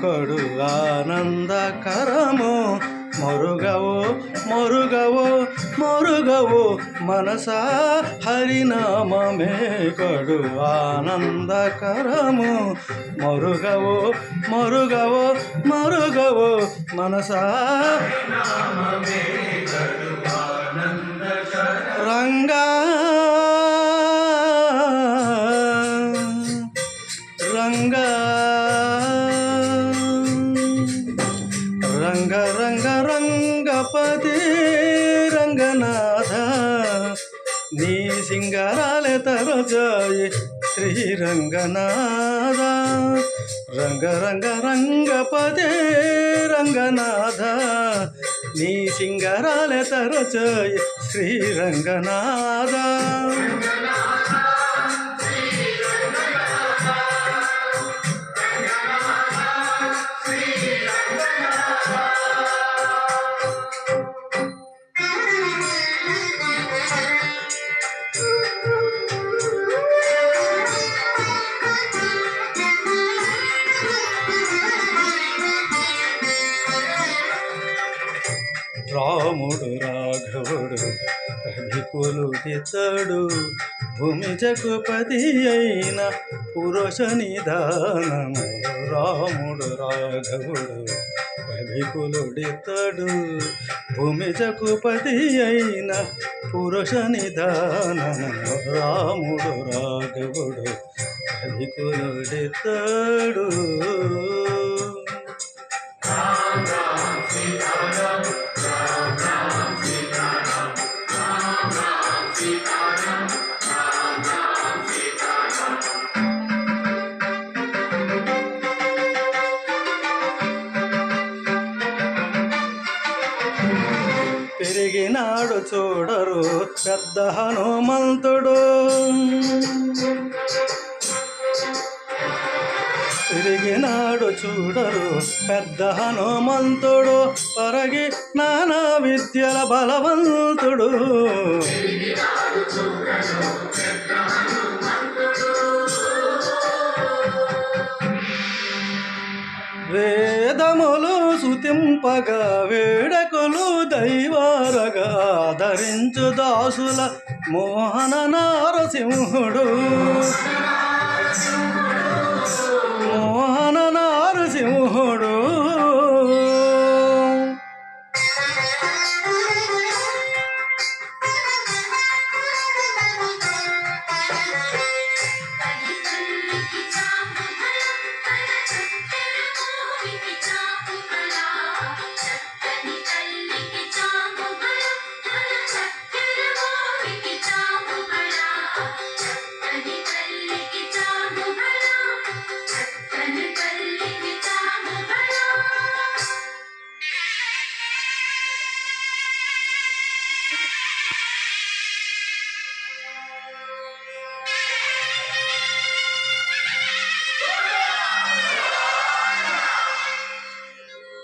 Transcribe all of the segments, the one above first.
కొడు ఆనందకరము మరుగవో మరుగవో మరుగవో మనసా హరినామే కొడు ఆనందకరము మరుగవో మరుగవో మరుగవో మనసా రంగా నీ సింగారాలే తరజాయి శ్రీరంగనాథ. రంగ రంగ రంగపతి రంగనాథ. నీ సింగారాలే తరజాయి శ్రీరంగనాథ. రవికులు ఇతడు భూమి జగుపతి అయిన పురుష నిధానము రాముడు రాఘవుడు కవికులుడితడు భూమి జగుపతి అయిన పురుష నిధానము రాముడు రాఘవుడు రవికులుడితడు పెరిగినాడు చూడరు పెద్ద హనుమంతుడు. తిరిగినాడు చూడరు. పెద్ద హనుమంతుడు పరగి నానా విద్యల బలవంతుడు. వేదములు సుతింపగా వేడకులు దైవారగా ధరించు దాసుల మోహన నారసింహుడు. మోహన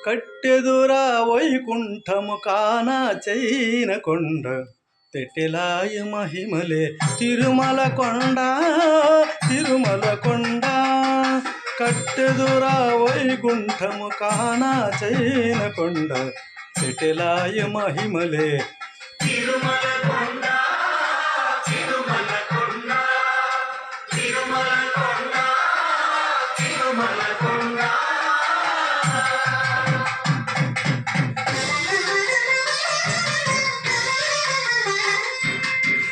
కట్టెదురా వైకుంఠము కానా చైన కొండ తెట్టెలాయ మహిమలే తిరుమల కొండ తిరుమల కొండ. కట్టెదురా వైకుంఠము కానా చైన కొండ తెట్టెలాయ మహిమలే తిరుమల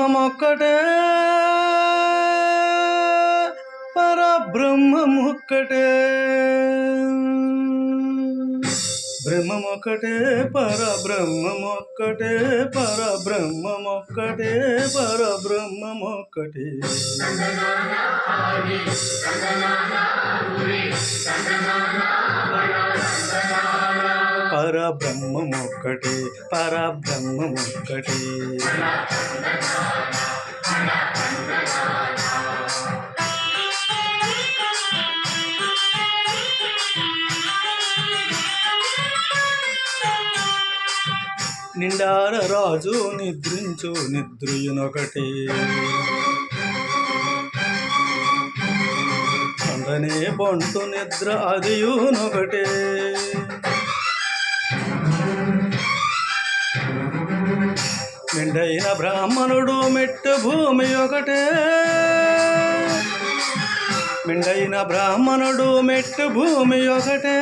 బ్రహ్మమొక్కటే. పరబ్రహ్మమొక్కటే. బ్రహ్మమొక్కటే పరబ్రహ్మమొక్కటే పరబ్రహ్మమొక్కటే పరబ్రహ్మమొక్కటే. పరబ్రహ్మమొక్కటి పరబ్రహ్మమొక్కటి. నిండార రాజు నిద్రించు నిద్రయునొకటి. అందనే బంటు నిద్ర అదియునొకటే. నిండైన బ్రాహ్మణుడు మెట్టు భూమి ఒకటే. మిండైన బ్రాహ్మణుడు మెట్టు భూమి ఒకటే.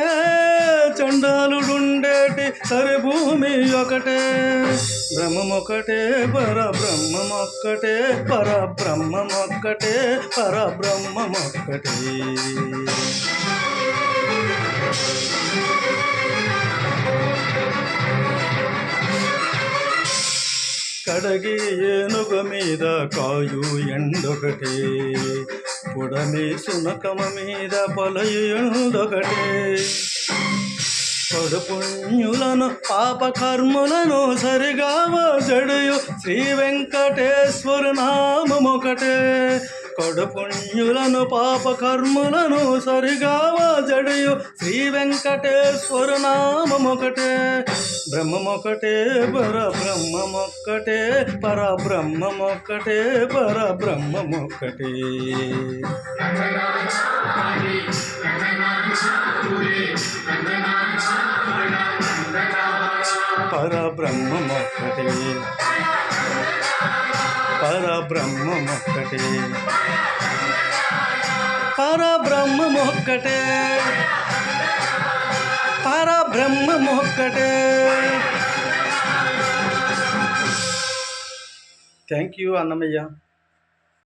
చండాలుడుండేటి సరి భూమి ఒకటే. బ్రహ్మమొక్కటే పరబ్రహ్మమొక్కటే పరబ్రహ్మమొక్కటే పరబ్రహ్మమొక్కటే. కడగి ఏనుగ మీద కాయు ఎండొకటే. పుడమి సునకమ మీద పలయు ఎండొకటే పడుపుణ్యులను పాపకర్ములను సరిగా సరిగావ శ్రీ వెంకటేశ్వర నామమొకటే. పుణ్యులను పాప కర్ములను సరిగావ జడయు. శ్రీ వెంకటేశ్వర నామొకటే బ్రహ్మమొకటే పర బ్రహ్మమొక్కటే పర బ్రహ్మమొక్కటే పర బ్రహ్మమొక్కటే పరబ్రహ్మమొక్కటే. పరబ్రహ్మమొక్కటే. పరబ్రహ్మమొక్కటే. పరబ్రహ్మమొక్కటే. Thank you Annamayya.